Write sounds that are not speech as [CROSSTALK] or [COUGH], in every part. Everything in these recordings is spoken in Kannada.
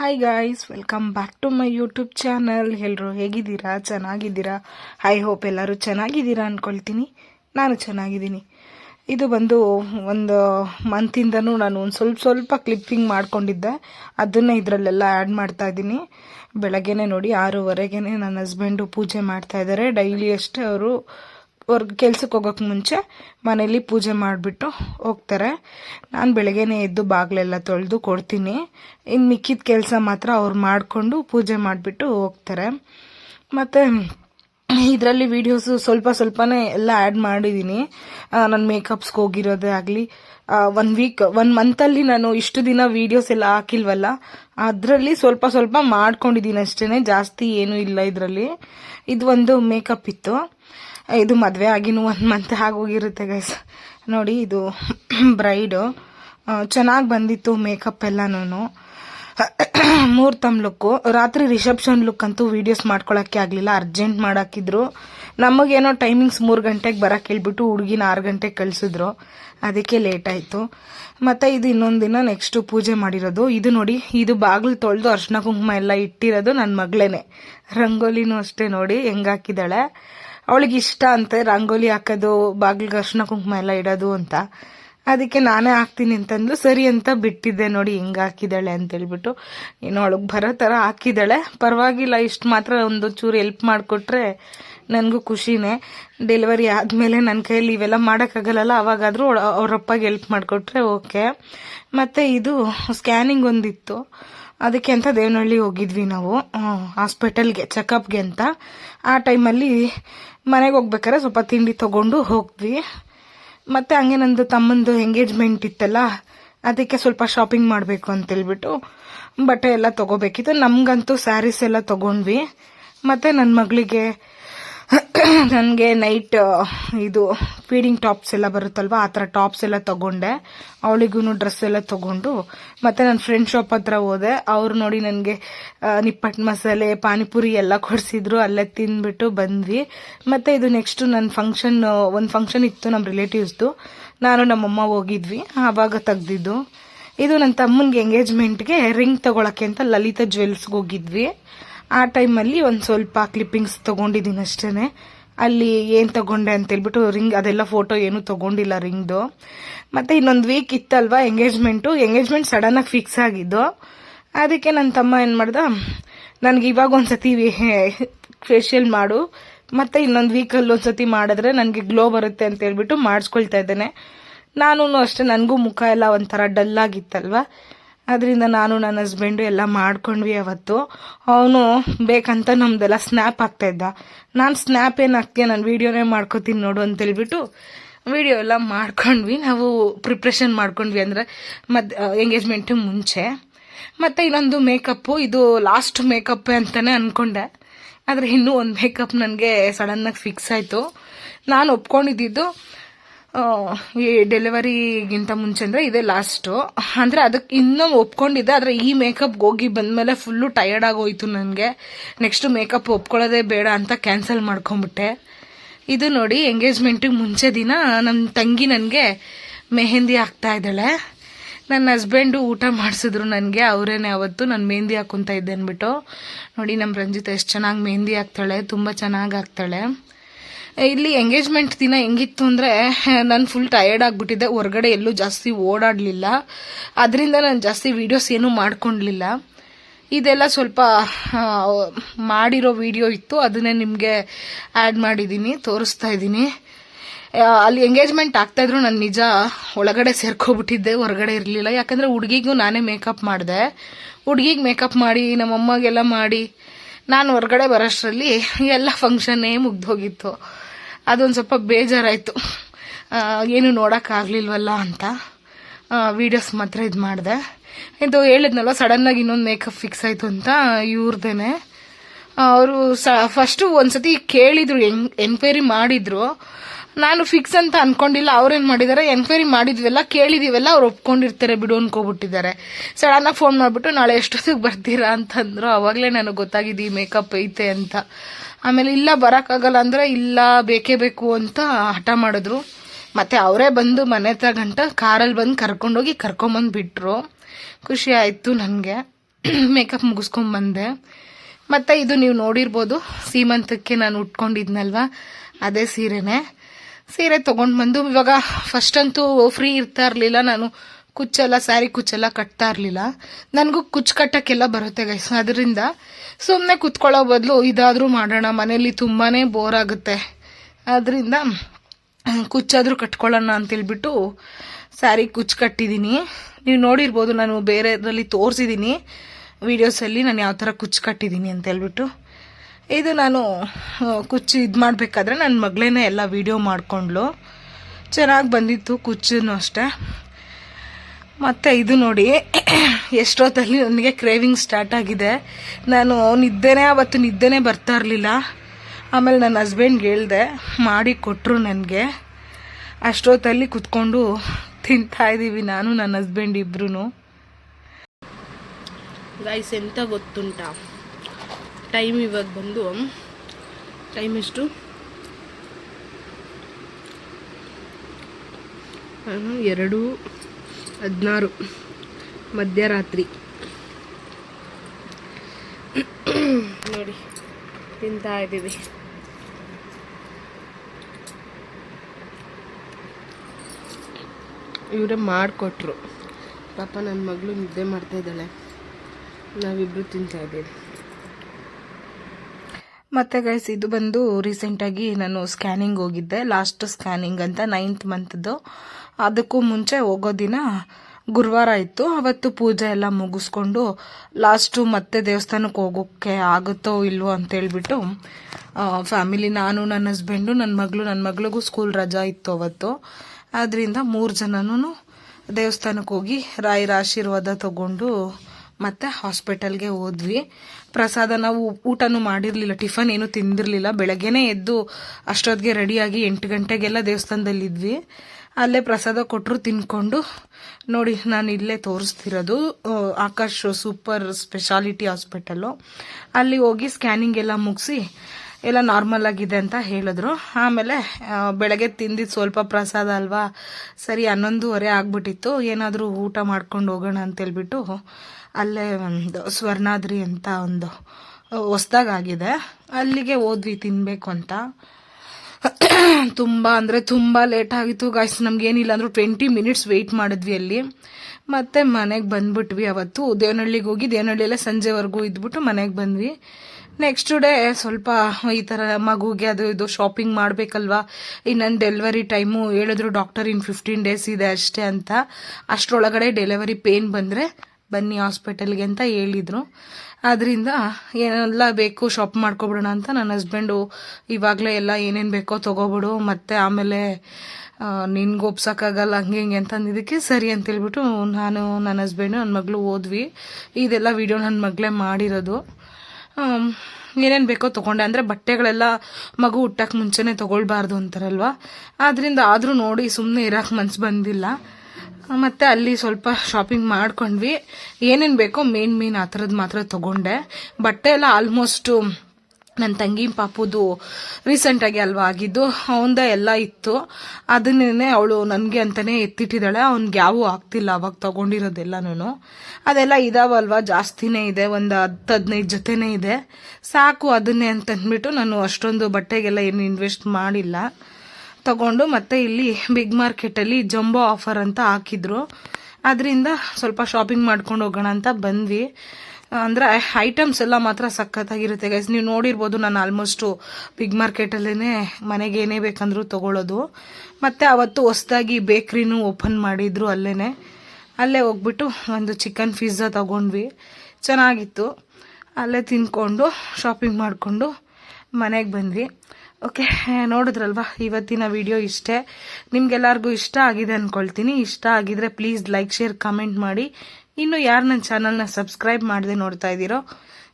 Hi guys welcome back to my YouTube channel ಎಲ್ಲರೂ ಹೇಗಿದ್ದೀರಾ? ಚೆನ್ನಾಗಿದ್ದೀರಾ? ಐ ಹೋಪ್ ಎಲ್ಲರೂ ಚೆನ್ನಾಗಿದ್ದೀರಾ ಅಂದ್ಕೊಳ್ತೀನಿ ನಾನು ಚೆನ್ನಾಗಿದ್ದೀನಿ. ಇದು ಬಂದು ಒಂದು ಮಂತಿಂದನೂ ನಾನು ಒಂದು ಸ್ವಲ್ಪ ಸ್ವಲ್ಪ ಕ್ಲಿಪ್ಪಿಂಗ್ ಮಾಡ್ಕೊಂಡಿದ್ದೆ. ಅದನ್ನು ಇದರಲ್ಲೆಲ್ಲ ಆ್ಯಡ್ ಮಾಡ್ತಾ ಇದ್ದೀನಿ. ಬೆಳಗ್ಗೆನೇ ನೋಡಿ ಆರೂವರೆಗೆ ನನ್ನ ಹಸ್ಬೆಂಡು ಪೂಜೆ ಮಾಡ್ತಾ ಇದ್ದಾರೆ. ಡೈಲಿ ಅಷ್ಟೇ ಅವರು ಅವ್ರಿಗೆ ಕೆಲ್ಸಕ್ಕೆ ಹೋಗೋಕೆ ಮುಂಚೆ ಮನೇಲಿ ಪೂಜೆ ಮಾಡಿಬಿಟ್ಟು ಹೋಗ್ತಾರೆ. ನಾನು ಬೆಳಗ್ಗೆನೇ ಎದ್ದು ಬಾಗಿಲೆಲ್ಲ ತೊಳೆದು ಕೊಡ್ತೀನಿ. ಇನ್ನು ಮಿಕ್ಕಿದ ಕೆಲಸ ಮಾತ್ರ ಅವ್ರು ಮಾಡಿಕೊಂಡು ಪೂಜೆ ಮಾಡಿಬಿಟ್ಟು ಹೋಗ್ತಾರೆ. ಮತ್ತು ಇದರಲ್ಲಿ ವೀಡಿಯೋಸು ಸ್ವಲ್ಪ ಸ್ವಲ್ಪನೇ ಎಲ್ಲ ಆ್ಯಡ್ ಮಾಡಿದ್ದೀನಿ ನನ್ನ ಮೇಕಪ್ಸ್ಗೆ ಹೋಗಿರೋದೇ ಆಗಲಿ ಒನ್ ವೀಕ್ ಒನ್ ಮಂತಲ್ಲಿ ನಾನು ಇಷ್ಟು ದಿನ ವೀಡಿಯೋಸ್ ಎಲ್ಲ ಹಾಕಿಲ್ವಲ್ಲ, ಅದರಲ್ಲಿ ಸ್ವಲ್ಪ ಸ್ವಲ್ಪ ಮಾಡ್ಕೊಂಡಿದ್ದೀನಿ ಅಷ್ಟೇ ಜಾಸ್ತಿ ಏನೂ ಇಲ್ಲ ಇದರಲ್ಲಿ. ಇದು ಒಂದು ಮೇಕಪ್ ಇತ್ತು. ಇದು ಮದುವೆ ಆಗಿನೂ ಒಂದು ಮಂತ್ ಆಗೋಗಿರುತ್ತೆ ಗೈಸ್ ನೋಡಿ, ಇದು [CLEARS THROAT] ಬ್ರೈಡು ಚೆನ್ನಾಗಿ ಬಂದಿತ್ತು ಮೇಕಪ್ ಎಲ್ಲನೂ [CLEARS THROAT] ಮೂರ್ತಮ್ ಲುಕ್ಕು ರಾತ್ರಿ ರಿಸೆಪ್ಷನ್ ಲುಕ್ ಅಂತೂ ವೀಡಿಯೋಸ್ ಮಾಡ್ಕೊಳಕ್ಕೆ ಆಗಲಿಲ್ಲ ಅರ್ಜೆಂಟ್ ಮಾಡಾಕಿದ್ರು. ನಮಗೇನೋ ಟೈಮಿಂಗ್ಸ್ ಮೂರು ಗಂಟೆಗೆ ಬರಕ್ಕೆ ಹೇಳ್ಬಿಟ್ಟು ಹುಡುಗಿನ ಆರು ಗಂಟೆಗೆ ಕಳಿಸಿದ್ರು. ಅದಕ್ಕೆ ಲೇಟ್ ಆಯಿತು. ಮತ್ತು ಇದು ಇನ್ನೊಂದು ದಿನ ನೆಕ್ಸ್ಟು ಪೂಜೆ ಮಾಡಿರೋದು. ಇದು ನೋಡಿ, ಇದು ಬಾಗಿಲು ತೊಳೆದು ಅರ್ಶಿನ ಕುಂಕುಮ ಎಲ್ಲ ಇಟ್ಟಿರೋದು ನನ್ನ ಮಗಳೇನೆ. ರಂಗೋಲಿನೂ ಅಷ್ಟೇ ನೋಡಿ, ಹೆಂಗೆ ಹಾಕಿದ್ದಾಳೆ. ಅವಳಿಗೆ ಇಷ್ಟ ಅಂತೆ ರಂಗೋಲಿ ಹಾಕೋದು, ಬಾಗಿಲಿಗೆ ಅರ್ಶಿನ ಕುಂಕುಮ ಎಲ್ಲ ಇಡೋದು ಅಂತ. ಅದಕ್ಕೆ ನಾನೇ ಹಾಕ್ತೀನಿ ಅಂತಂದ್ಲು, ಸರಿ ಅಂತ ಬಿಟ್ಟಿದ್ದೆ ನೋಡಿ ಹಿಂಗೆ ಹಾಕಿದ್ದಾಳೆ ಅಂತ ಹೇಳ್ಬಿಟ್ಟು. ಏನೋ ಅವಳಿಗೆ ಬರೋ ಥರ ಹಾಕಿದ್ದಾಳೆ. ಪರವಾಗಿಲ್ಲ, ಇಷ್ಟು ಮಾತ್ರ ಒಂದು ಚೂರು ಎಲ್ಪ್ ಮಾಡಿಕೊಟ್ರೆ ನನಗೂ ಖುಷಿನೇ. ಡೆಲಿವರಿ ಆದಮೇಲೆ ನನ್ನ ಕೈಯಲ್ಲಿ ಇವೆಲ್ಲ ಮಾಡೋಕ್ಕಾಗಲ್ಲ ಅವಾಗಾದರೂ ಅವರಪ್ಪಗೆ ಎಲ್ಪ್ ಮಾಡಿಕೊಟ್ರೆ ಓಕೆ ಮತ್ತು ಇದು ಸ್ಕ್ಯಾನಿಂಗ್ ಒಂದಿತ್ತು. ಅದಕ್ಕೆ ಅಂತ ದೇವನಹಳ್ಳಿ ಹೋಗಿದ್ವಿ ನಾವು. ಹಾಸ್ಪಿಟಲ್ಗೆ ಚೆಕಪ್ಗೆ ಅಂತ. ಆ ಟೈಮಲ್ಲಿ ಮನೆಗೆ ಹೋಗ್ಬೇಕಾದ್ರೆ ಸ್ವಲ್ಪ ತಿಂಡಿ ತೊಗೊಂಡು ಹೋಗ್ವಿ ಮತ್ತು ಹಂಗೆ ನಂದು ತಮ್ಮಂದು ಎಂಗೇಜ್ಮೆಂಟ್ ಇತ್ತಲ್ಲ, ಅದಕ್ಕೆ ಸ್ವಲ್ಪ ಶಾಪಿಂಗ್ ಮಾಡಬೇಕು ಅಂತೇಳ್ಬಿಟ್ಟು ಬಟ್ಟೆ ಎಲ್ಲ ತೊಗೋಬೇಕಿತ್ತು. ನಮಗಂತೂ ಸ್ಯಾರೀಸ್ ಎಲ್ಲ ತೊಗೊಂಡ್ವಿ. ಮತ್ತು ನನ್ನ ಮಗಳಿಗೆ ನನಗೆ ನೈಟ್ ಇದು ಫೀಡಿಂಗ್ ಟಾಪ್ಸ್ ಎಲ್ಲ ಬರುತ್ತಲ್ವ, ಆ ಥರ ಟಾಪ್ಸ್ ಎಲ್ಲ ತೊಗೊಂಡೆ. ಅವಳಿಗೂ ಡ್ರೆಸ್ ಎಲ್ಲ ತೊಗೊಂಡು, ಮತ್ತು ನನ್ನ ಫ್ರೆಂಡ್ ಶಾಪ್ ಹತ್ರ ಹೋದೆ. ಅವ್ರು ನೋಡಿ ನನಗೆ ನಿಪ್ಪಟ್ ಮಸಾಲೆ, ಪಾನಿಪುರಿ ಎಲ್ಲ ಕೊಡಿಸಿದ್ರು, ಅಲ್ಲೇ ತಿಂದ್ಬಿಟ್ಟು ಬಂದ್ವಿ. ಮತ್ತು ಇದು ನೆಕ್ಸ್ಟು ನನ್ನ ಫಂಕ್ಷನ್ ಒಂದು ಫಂಕ್ಷನ್ ಇತ್ತು ನಮ್ಮ ರಿಲೇಟಿವ್ಸ್ದು ನಾನು ನಮ್ಮಮ್ಮ ಹೋಗಿದ್ವಿ, ಆವಾಗ ತೆಗ್ದಿದ್ದು. ಇದು ನನ್ನ ತಮ್ಮನಿಗೆ ಎಂಗೇಜ್ಮೆಂಟ್ಗೆ ರಿಂಗ್ ತೊಗೊಳಕ್ಕೆ ಅಂತ ಲಲಿತಾ ಜ್ಯುವೆಲ್ಸ್ಗೆ ಹೋಗಿದ್ವಿ. ಆ ಟೈಮಲ್ಲಿ ಒಂದು ಸ್ವಲ್ಪ ಕ್ಲಿಪ್ಪಿಂಗ್ಸ್ ತೊಗೊಂಡಿದ್ದೀನಿ ಅಷ್ಟೇ ಅಲ್ಲಿ ಏನು ಅಂತ ಅಂತೇಳ್ಬಿಟ್ಟು ರಿಂಗ್, ಅದೆಲ್ಲ ಫೋಟೋ ಏನೂ ತೊಗೊಂಡಿಲ್ಲ ರಿಂಗ್ದು. ಮತ್ತು ಇನ್ನೊಂದು ವೀಕ್ ಇತ್ತಲ್ವ ಎಂಗೇಜ್ಮೆಂಟು ಎಂಗೇಜ್ಮೆಂಟ್ ಸಡನ್ನಾಗಿ ಫಿಕ್ಸ್ ಆಗಿದ್ದು. ಅದಕ್ಕೆ ನನ್ನ ತಮ್ಮ ಏನು ಮಾಡ್ದ, ನನಗೆ ಇವಾಗ ಒಂದು ಸತಿ ಫೇಶಿಯಲ್ ಮಾಡು. ಮತ್ತು ಇನ್ನೊಂದು ವೀಕಲ್ಲಿ ಒಂದು ಸತಿ ಮಾಡಿದ್ರೆ ನನಗೆ ಗ್ಲೋ ಬರುತ್ತೆ ಅಂತ ಹೇಳ್ಬಿಟ್ಟು ಮಾಡಿಸ್ಕೊಳ್ತಾ ಇದ್ದೇನೆ. ನಾನು ಅಷ್ಟೇ, ನನಗೂ ಮುಖ ಎಲ್ಲ ಒಂಥರ ಡಲ್ ಆಗಿತ್ತಲ್ವ. ಅದರಿಂದ ನಾನು ನನ್ನ ಹಸ್ಬೆಂಡು ಎಲ್ಲ ಮಾಡ್ಕೊಂಡ್ವಿ ಅವತ್ತು. ಅವನು ಬೇಕಂತ ನಮ್ದೆಲ್ಲ ಸ್ನ್ಯಾಪ್ ಇದ್ದ. ನಾನು ಸ್ನ್ಯಾಪ್ ಏನು ಹಾಕ್ತೀಯ ನಾನು ವೀಡಿಯೋನೇ ಮಾಡ್ಕೋತೀನಿ ನೋಡು ಅಂತೇಳ್ಬಿಟ್ಟು ವಿಡಿಯೋ ಎಲ್ಲ ಮಾಡ್ಕೊಂಡ್ವಿ. ನಾವು ಪ್ರಿಪ್ರೇಷನ್ ಮಾಡ್ಕೊಂಡ್ವಿ ಅಂದರೆ ಮದ್ ಎಂಗೇಜ್ಮೆಂಟು ಮುಂಚೆ. ಮತ್ತು ಇನ್ನೊಂದು ಮೇಕಪ್ಪು ಇದು ಲಾಸ್ಟ್ ಮೇಕಪ್ ಅಂತಲೇ ಅಂದ್ಕೊಂಡೆ ಆದರೆ ಇನ್ನೂ ಒಂದು ಮೇಕಪ್ ನನಗೆ ಸಡನ್ನಾಗಿ ಫಿಕ್ಸ್ ಆಯಿತು. ನಾನು ಒಪ್ಕೊಂಡಿದ್ದು ಈ ಡೆಲಿವರಿಗಿಂತ ಮುಂಚೆ ಅಂದರೆ ಇದೇ ಲಾಸ್ಟು ಅಂದರೆ ಅದಕ್ಕೆ ಇನ್ನೂ ಒಪ್ಕೊಂಡಿದ್ದೆ, ಆದರೆ ಈ ಮೇಕಪ್ಗೆ ಹೋಗಿ ಬಂದಮೇಲೆ ಫುಲ್ಲು ಟಯರ್ಡ್ ಆಗೋಯ್ತು ನನಗೆ. ನೆಕ್ಸ್ಟ್ ಮೇಕಪ್ ಒಪ್ಕೊಳ್ಳೋದೇ ಬೇಡ ಅಂತ ಕ್ಯಾನ್ಸಲ್ ಮಾಡ್ಕೊಂಬಿಟ್ಟೆ ಇದು ನೋಡಿ ಎಂಗೇಜ್ಮೆಂಟಿಗೆ ಮುಂಚೆ ದಿನ ನಮ್ಮ ತಂಗಿ ನನಗೆ ಮೆಹೆಂದಿ ಹಾಕ್ತಾ ಇದ್ದಾಳೆ. ನನ್ನ ಹಸ್ಬೆಂಡು ಊಟ ಮಾಡಿಸಿದ್ರು ನನಗೆ, ಅವರೇನೆ ಅವತ್ತು ನಾನು ಮೆಹಂದಿ ಹಾಕ್ಕೊತಾ ಇದ್ದೆ ಅಂದ್ಬಿಟ್ಟು ನೋಡಿ ನಮ್ಮ ರಂಜಿತ ಎಷ್ಟು ಚೆನ್ನಾಗಿ ಮೆಹಂದಿ ಹಾಕ್ತಾಳೆ, ತುಂಬ ಚೆನ್ನಾಗಿ ಹಾಕ್ತಾಳೆ. ಇಲ್ಲಿ ಎಂಗೇಜ್ಮೆಂಟ್ ದಿನ ಹೆಂಗಿತ್ತು ಅಂದರೆ ನಾನು ಫುಲ್ ಟಯರ್ಡ್ ಆಗಿಬಿಟ್ಟಿದ್ದೆ. ಹೊರಗಡೆ ಎಲ್ಲೂ ಜಾಸ್ತಿ ಓಡಾಡಲಿಲ್ಲ. ಅದರಿಂದ ನಾನು ಜಾಸ್ತಿ ವೀಡಿಯೋಸ್ ಏನೂ ಮಾಡ್ಕೊಳ್ಲಿಲ್ಲ ಇದೆಲ್ಲ ಸ್ವಲ್ಪ ಮಾಡಿರೋ ವಿಡಿಯೋ ಇತ್ತು. ಅದನ್ನೇ ನಿಮಗೆ ಆ್ಯಡ್ ಮಾಡಿದ್ದೀನಿ, ತೋರಿಸ್ತಾ ಇದ್ದೀನಿ. ಅಲ್ಲಿ ಎಂಗೇಜ್ಮೆಂಟ್ ಆಗ್ತಾಯಿದ್ರು ನಾನು ನಿಜ ಒಳಗಡೆ ಸೇರ್ಕೊಬಿಟ್ಟಿದ್ದೆ, ಹೊರಗಡೆ ಇರಲಿಲ್ಲ. ಯಾಕಂದರೆ ಹುಡುಗಿಗೂ ನಾನೇ ಮೇಕಪ್ ಮಾಡಿದೆ. ಹುಡುಗಿಗೆ ಮೇಕಪ್ ಮಾಡಿ, ನಮ್ಮಮ್ಮಗೆಲ್ಲ ಮಾಡಿ, ನಾನು ಹೊರಗಡೆ ಬರೋಷ್ಟರಲ್ಲಿ ಎಲ್ಲ ಫಂಕ್ಷನ್ನೇ ಮುಗ್ದೋಗಿತ್ತು ಅದೊಂದು ಸ್ವಲ್ಪ ಬೇಜಾರಾಯಿತು. ಏನು ನೋಡೋಕ್ಕಾಗಲಿಲ್ವಲ್ಲ ಅಂತ. ವೀಡಿಯೋಸ್ ಮಾತ್ರ ಇದು ಮಾಡಿದೆ. ಇದು ಹೇಳಿದ್ನಲ್ವ ಸಡನ್ನಾಗಿ ಇನ್ನೊಂದು ಮೇಕಪ್ ಫಿಕ್ಸ್ ಆಯಿತು ಅಂತ ಇವ್ರದೇನೆ. ಅವರು ಸ ಫಸ್ಟು ಒಂದು ಸತಿ ಕೇಳಿದರು, ಎನ್ ಎನ್ಕ್ವೈರಿ ಮಾಡಿದರು. ನಾನು ಫಿಕ್ಸ್ ಅಂತ ಅನ್ಕೊಂಡಿಲ್ಲ ಅವ್ರೇನು ಮಾಡಿದ್ದಾರೆ ಎನ್ಕ್ವೈರಿ ಮಾಡಿದ್ವೆಲ್ಲ, ಕೇಳಿದಿವೆಲ್ಲ, ಅವ್ರು ಒಪ್ಕೊಂಡಿರ್ತಾರೆ ಬಿಡು ಅನ್ಕೋಬಿಟ್ಟಿದ್ದಾರೆ. ಸಡನ್ನಾಗಿ ಫೋನ್ ಮಾಡಿಬಿಟ್ಟು, ನಾಳೆ ಎಷ್ಟೊತ್ತಿಗೆ ಬರ್ತೀರಾ ಅಂತಂದ್ರು, ಅವಾಗಲೇ ನನಗೆ ಗೊತ್ತಾಗಿದೆ ಈ ಮೇಕಪ್ ಐತೆ ಅಂತ. ಆಮೇಲೆ ಇಲ್ಲ, ಬರೋಕ್ಕಾಗಲ್ಲ ಅಂದರೆ, ಇಲ್ಲ, ಬೇಕೇ ಬೇಕು ಅಂತ ಹಠ ಮಾಡಿದ್ರು. ಮತ್ತು ಅವರೇ ಬಂದು ಮನೆ ತಗಂಟ ಕಾರಲ್ಲಿ ಬಂದು ಕರ್ಕೊಂಡೋಗಿ ಕರ್ಕೊಂಬಂದು ಬಿಟ್ಟರು ಖುಷಿ ಆಯಿತು ನನಗೆ. ಮೇಕಪ್ [CLEARS THROAT] ಮುಗಿಸ್ಕೊಂಬಂದೆ ಮತ್ತು ಇದು ನೀವು ನೋಡಿರ್ಬೋದು, ಸೀಮಂತಕ್ಕೆ ನಾನು ಉಟ್ಕೊಂಡಿದ್ನಲ್ವ, ಅದೇ ಸೀರೆನೇ. ಸೀರೆ ತೊಗೊಂಡು ಬಂದು ಇವಾಗ ಫಸ್ಟ್ ಅಂತೂ ಫ್ರೀ ಇರ್ತಾ ಇರಲಿಲ್ಲ. ನಾನು ಕುಚ್ಚೆಲ್ಲ ಸ್ಯಾರಿ ಕುಚ್ಚೆಲ್ಲ ಕಟ್ತಾ ಇರಲಿಲ್ಲ. ನನಗೂ ಕುಚ್ಚು ಕಟ್ಟಕ್ಕೆಲ್ಲ ಬರುತ್ತೆ ಗೈಸ್ ಅದರಿಂದ. ಸುಮ್ಮನೆ ಕುತ್ಕೊಳ್ಳೋ ಬದಲು ಇದಾದರೂ ಮಾಡೋಣ. ಮನೇಲಿ ತುಂಬಾ ಬೋರ್ ಆಗುತ್ತೆ. ಅದರಿಂದ ಕುಚ್ಚಾದರೂ ಕಟ್ಕೊಳ್ಳೋಣ ಅಂತೇಳ್ಬಿಟ್ಟು ಸ್ಯಾರಿ ಕುಚ್ಚು ಕಟ್ಟಿದ್ದೀನಿ ನೀವು ನೋಡಿರ್ಬೋದು ನಾನು ಬೇರೆದ್ರಲ್ಲಿ ತೋರಿಸಿದ್ದೀನಿ ವೀಡಿಯೋಸಲ್ಲಿ ನಾನು ಯಾವ ಥರ ಕುಚ್ಚು ಕಟ್ಟಿದ್ದೀನಿ ಅಂತ ಹೇಳ್ಬಿಟ್ಟು ಇದು ನಾನು ಕುಚ್ಚು ಇದು ಮಾಡಬೇಕಾದ್ರೆ ನನ್ನ ಮಗಳೇನೆ ಎಲ್ಲ ವೀಡಿಯೋ ಮಾಡಿಕೊಂಡ್ಲು ಚೆನ್ನಾಗಿ ಬಂದಿತ್ತು ಕುಚ್ಚೂ ಅಷ್ಟೇ. ಮತ್ತು ಇದು ನೋಡಿ, ಎಷ್ಟೊತ್ತಲ್ಲಿ ನನಗೆ ಕ್ರೇವಿಂಗ್ ಸ್ಟಾರ್ಟ್ ಆಗಿದೆ. ನಾನು ನಿದ್ದೆನೇ, ಅವತ್ತು ನಿದ್ದೆನೇ ಬರ್ತಾ ಇರಲಿಲ್ಲ. ಆಮೇಲೆ ನನ್ನ ಹಸ್ಬೆಂಡ್ಗೆ ಹೇಳ್ದೆ, ಮಾಡಿ ಕೊಟ್ಟರು ನನಗೆ. ಅಷ್ಟೊತ್ತಲ್ಲಿ ಕುತ್ಕೊಂಡು ತಿಂತಾ ಇದ್ದೀವಿ ನಾನು ನನ್ನ ಹಸ್ಬೆಂಡ್ ಇಬ್ರು ಗೈಸ್ ಎಂತ ಗೊತ್ತುಂಟ? ಟೈಮ್ ಇವಾಗ ಬಂದು, ಟೈಮ್ ಎಷ್ಟು? ಎರಡು ಹದಿನಾರು, ಮಧ್ಯರಾತ್ರಿ. ನೋಡಿ, ತಿಂತಾ ಇದ್ದೀವಿ. ಇವರೇ ಮಾಡಿಕೊಟ್ರು. ಪಾಪ ನನ್ನ ಮಗಳು ನಿದ್ದೆ ಮಾಡ್ತಾ ಇದ್ದಾಳೆ. ನಾವಿಬ್ರು ತಿಂತಾ ಇದ್ದೀವಿ. ಮತ್ತೆ ಗೈಸ್ ಇದು ಬಂದು ರೀಸೆಂಟಾಗಿ ನಾನು ಸ್ಕ್ಯಾನಿಂಗ್ ಹೋಗಿದ್ದೆ. ಲಾಸ್ಟ್ ಸ್ಕ್ಯಾನಿಂಗ್ ಅಂತ ನೈನ್ತ್ ಮಂತ್ದು ಅದಕ್ಕೂ ಮುಂಚೆ ಹೋಗೋ ದಿನ ಗುರುವಾರ ಇತ್ತು. ಅವತ್ತು ಪೂಜೆ ಎಲ್ಲ ಮುಗಿಸ್ಕೊಂಡು ಲಾಸ್ಟು ಮತ್ತೆ ದೇವಸ್ಥಾನಕ್ಕೆ ಹೋಗೋಕ್ಕೆ ಆಗುತ್ತೋ ಇಲ್ವೋ ಅಂತೇಳ್ಬಿಟ್ಟು ಫ್ಯಾಮಿಲಿ ನಾನು, ನನ್ನ ಹಸ್ಬೆಂಡು ನನ್ನ ಮಗಳು ನನ್ನ ಮಗಳಿಗೂ ಸ್ಕೂಲ್ ರಜಾ ಇತ್ತು ಅವತ್ತು. ಆದ್ದರಿಂದ ಮೂರು ಜನನೂ ದೇವಸ್ಥಾನಕ್ಕೆ ಹೋಗಿ ರಾಯರ ಆಶೀರ್ವಾದ ತಗೊಂಡು ಮತ್ತೆ ಹಾಸ್ಪಿಟಲ್ಗೆ ಹೋದ್ವಿ. ಪ್ರಸಾದ ನಾವು ಊಟನೂ ಮಾಡಿರಲಿಲ್ಲ, ಟಿಫನ್ ಏನೂ ತಿಂದಿರಲಿಲ್ಲ. ಬೆಳಗ್ಗೆನೇ ಎದ್ದು ಅಷ್ಟೊತ್ತಿಗೆ ರೆಡಿಯಾಗಿ ಎಂಟು ಗಂಟೆಗೆಲ್ಲ ದೇವಸ್ಥಾನದಲ್ಲಿದ್ವಿ. ಅಲ್ಲೇ ಪ್ರಸಾದ ಕೊಟ್ಟರು ತಿನ್ಕೊಂಡು, ನೋಡಿ ನಾನು ಇಲ್ಲೇ ತೋರಿಸ್ತಿರೋದು ಆಕಾಶ್ ಸೂಪರ್ ಸ್ಪೆಷಾಲಿಟಿ ಹಾಸ್ಪಿಟಲ್ಲು. ಅಲ್ಲಿ ಹೋಗಿ ಸ್ಕ್ಯಾನಿಂಗ್ ಎಲ್ಲ ಮುಗಿಸಿ ಎಲ್ಲ ನಾರ್ಮಲ್ ಆಗಿದೆ ಅಂತ ಹೇಳಿದ್ರು. ಆಮೇಲೆ ಬೆಳಗ್ಗೆ ತಿಂದಿದ್ದು ಸ್ವಲ್ಪ ಪ್ರಸಾದ ಅಲ್ವಾ, ಸರಿ ಹನ್ನೊಂದುವರೆ ಆಗ್ಬಿಟ್ಟಿತ್ತು. ಏನಾದರೂ ಊಟ ಮಾಡ್ಕೊಂಡು ಹೋಗೋಣ ಅಂತೇಳ್ಬಿಟ್ಟು ಅಲ್ಲೇ ಒಂದು ಸ್ವರ್ಣಾದ್ರಿ ಅಂತ ಒಂದು ಹೊಸ್ದಾಗಿದೆ ಅಲ್ಲಿಗೆ ಹೋದ್ವಿ ತಿನ್ನಬೇಕು ಅಂತ. ತುಂಬ ಅಂದರೆ ತುಂಬ ಲೇಟ್ ಆಗಿತ್ತು. ಗಾಯ್ಸ್ ನಮ್ಗೇನಿಲ್ಲ ಅಂದರೂ ಟ್ವೆಂಟಿ ಮಿನಿಟ್ಸ್ ವೆಯ್ಟ್ ಮಾಡಿದ್ವಿ ಅಲ್ಲಿ. ಮತ್ತೆ ಮನೆಗೆ ಬಂದ್ಬಿಟ್ವಿ ಅವತ್ತು. ದೇವನಹಳ್ಳಿಗೆ ಹೋಗಿ ದೇವನಹಳ್ಳಿಯಲ್ಲೇ ಸಂಜೆವರೆಗೂ ಇದ್ಬಿಟ್ಟು ಮನೆಗೆ ಬಂದ್ವಿ. ನೆಕ್ಸ್ಟ್ ಡೇ ಸ್ವಲ್ಪ ಈ ಥರ ಮಗುಗೆ ಅದು ಇದು ಶಾಪಿಂಗ್ ಮಾಡಬೇಕಲ್ವಾ? ಇನ್ನೊಂದು ಡೆಲಿವರಿ ಟೈಮು ಹೇಳಿದ್ರು ಡಾಕ್ಟರ್ ಇನ್ ಫಿಫ್ಟೀನ್ ಡೇಸ್ ಇದೆ ಅಷ್ಟೇ ಅಂತ. ಅಷ್ಟರೊಳಗಡೆ ಡೆಲಿವರಿ ಪೇನ್ ಬಂದರೆ ಬನ್ನಿ ಹಾಸ್ಪಿಟಲ್ಗೆ ಅಂತ ಹೇಳಿದರು. ಆದ್ದರಿಂದ ಏನೆಲ್ಲ ಬೇಕು ಶಾಪ್ ಮಾಡ್ಕೊಬಿಡೋಣ ಅಂತ ನನ್ನ ಹಸ್ಬೆಂಡು ಇವಾಗಲೇ ಎಲ್ಲ ಏನೇನು ಬೇಕೋ ತೊಗೊಬಿಡು, ಮತ್ತು ಆಮೇಲೆ ನಿನ್ಗೆ ಒಪ್ಸೋಕ್ಕಾಗಲ್ಲ, ಹಂಗೆ ಹಿಂಗೆ ಅಂತ ಸರಿ ಸರಿ ಅಂತೇಳ್ಬಿಟ್ಟು ನಾನು ನನ್ನ ಹಸ್ಬೆಂಡು ನನ್ನ ಮಗಳು ಓದ್ವಿ ಇದೆಲ್ಲ ವಿಡಿಯೋ ನನ್ನ ಮಗಳೇ ಮಾಡಿರೋದು. ಏನೇನು ಬೇಕೋ ತೊಗೊಂಡೆ. ಅಂದರೆ ಬಟ್ಟೆಗಳೆಲ್ಲ ಮಗು ಹುಟ್ಟಕ್ಕೆ ಮುಂಚೆನೇ ತೊಗೊಳ್ಬಾರ್ದು ಅಂತಾರಲ್ವ? ಆದ್ದರಿಂದ ಆದರೂ ನೋಡಿ ಸುಮ್ಮನೆ ಇರೋಕ್ಕೆ ಮನ್ಸು ಬಂದಿಲ್ಲ. ಮತ್ತು ಅಲ್ಲಿ ಸ್ವಲ್ಪ ಶಾಪಿಂಗ್ ಮಾಡ್ಕೊಂಡ್ವಿ. ಏನೇನು ಬೇಕೋ ಮೇನ್ ಮೇನ್ ಆ ಥರದ್ದು ಮಾತ್ರ ತೊಗೊಂಡೆ. ಬಟ್ಟೆ ಎಲ್ಲ ಆಲ್ಮೋಸ್ಟು ನನ್ನ ತಂಗಿ ಪಾಪುದು ರೀಸೆಂಟಾಗಿ ಅಲ್ವಾ ಆಗಿದ್ದು, ಅವಂದ ಎಲ್ಲ ಇತ್ತು. ಅದನ್ನೇ ಅವಳು ನನಗೆ ಅಂತಲೇ ಎತ್ತಿಟ್ಟಿದ್ದಾಳೆ. ಅವ್ನಿಗೆ ಯಾವೂ ಆಗ್ತಿಲ್ಲ ಅವಾಗ ತೊಗೊಂಡಿರೋದೆಲ್ಲನೂ ಅದೆಲ್ಲ ಇದಾವಲ್ವಾ? ಜಾಸ್ತಿನೇ ಇದೆ. ಒಂದು ಹತ್ತು ಹದಿನೈದು ಜೊತೆನೇ ಇದೆ. ಸಾಕು ಅದನ್ನೇ ಅಂತಂದ್ಬಿಟ್ಟು ನಾನು ಅಷ್ಟೊಂದು ಬಟ್ಟೆಗೆಲ್ಲ ಏನು ಇನ್ವೆಸ್ಟ್ ಮಾಡಿಲ್ಲ. ತಗೊಂಡು ಮತ್ತೆ ಇಲ್ಲಿ ಬಿಗ್ ಮಾರ್ಕೆಟಲ್ಲಿ ಜಂಬೋ ಆಫರ್ ಅಂತ ಹಾಕಿದ್ರು. ಅದರಿಂದ ಸ್ವಲ್ಪ ಶಾಪಿಂಗ್ ಮಾಡ್ಕೊಂಡು ಹೋಗೋಣ ಅಂತ ಬಂದ್ವಿ. ಅಂದರೆ ಐಟಮ್ಸ್ ಎಲ್ಲ ಮಾತ್ರ ಸಖತ್ತಾಗಿರುತ್ತೆ ಗೈಸ್ ನೀವು ನೋಡಿರ್ಬೋದು ನಾನು ಆಲ್ಮೋಸ್ಟು ಬಿಗ್ ಮಾರ್ಕೆಟಲ್ಲೇ ಮನೆಗೆ ಏನೇ ಬೇಕಂದ್ರೂ ತೊಗೊಳ್ಳೋದು ಮತ್ತು ಅವತ್ತು ಹೊಸ್ದಾಗಿ ಬೇಕ್ರಿನೂ ಓಪನ್ ಮಾಡಿದ್ರು ಅಲ್ಲೇ ಅಲ್ಲೇ ಹೋಗ್ಬಿಟ್ಟು ಒಂದು ಚಿಕನ್ ಪಿಜ್ಜಾ ತಗೊಂಡ್ವಿ. ಚೆನ್ನಾಗಿತ್ತು. ಅಲ್ಲೇ ತಿನ್ಕೊಂಡು ಶಾಪಿಂಗ್ ಮಾಡಿಕೊಂಡು ಮನೆಗೆ ಬಂದ್ವಿ. ಓಕೆ ನೋಡಿದ್ರಲ್ವಾ? ಇವತ್ತಿನ ವಿಡಿಯೋ ಇಷ್ಟೇ. ನಿಮ್ಗೆಲ್ಲರಿಗೂ ಇಷ್ಟ ಆಗಿದೆ ಅಂದ್ಕೊಳ್ತೀನಿ ಇಷ್ಟ ಆಗಿದ್ರೆ ಪ್ಲೀಸ್ ಲೈಕ್ ಶೇರ್ ಕಮೆಂಟ್ ಮಾಡಿ. ಇನ್ನು ಯಾರು ನನ್ನ ಚಾನಲ್ನ ಸಬ್ಸ್ಕ್ರೈಬ್ ಮಾಡದೆ ನೋಡ್ತಾ ಇದ್ದೀರೋ,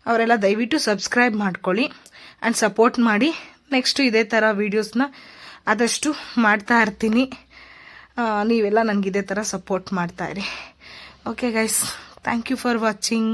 ಅವರೆಲ್ಲ ದಯವಿಟ್ಟು ಸಬ್ಸ್ಕ್ರೈಬ್ ಮಾಡ್ಕೊಳ್ಳಿ ಆ್ಯಂಡ್ ಸಪೋರ್ಟ್ ಮಾಡಿ. ನೆಕ್ಸ್ಟು ಇದೇ ಥರ ವೀಡಿಯೋಸ್ನ ಆದಷ್ಟು ಮಾಡ್ತಾ ಇರ್ತೀನಿ. ನೀವೆಲ್ಲ ನನಗೆ ಇದೇ ಥರ ಸಪೋರ್ಟ್ ಮಾಡ್ತಾ ಇರಿ. Okay guys thank you for watching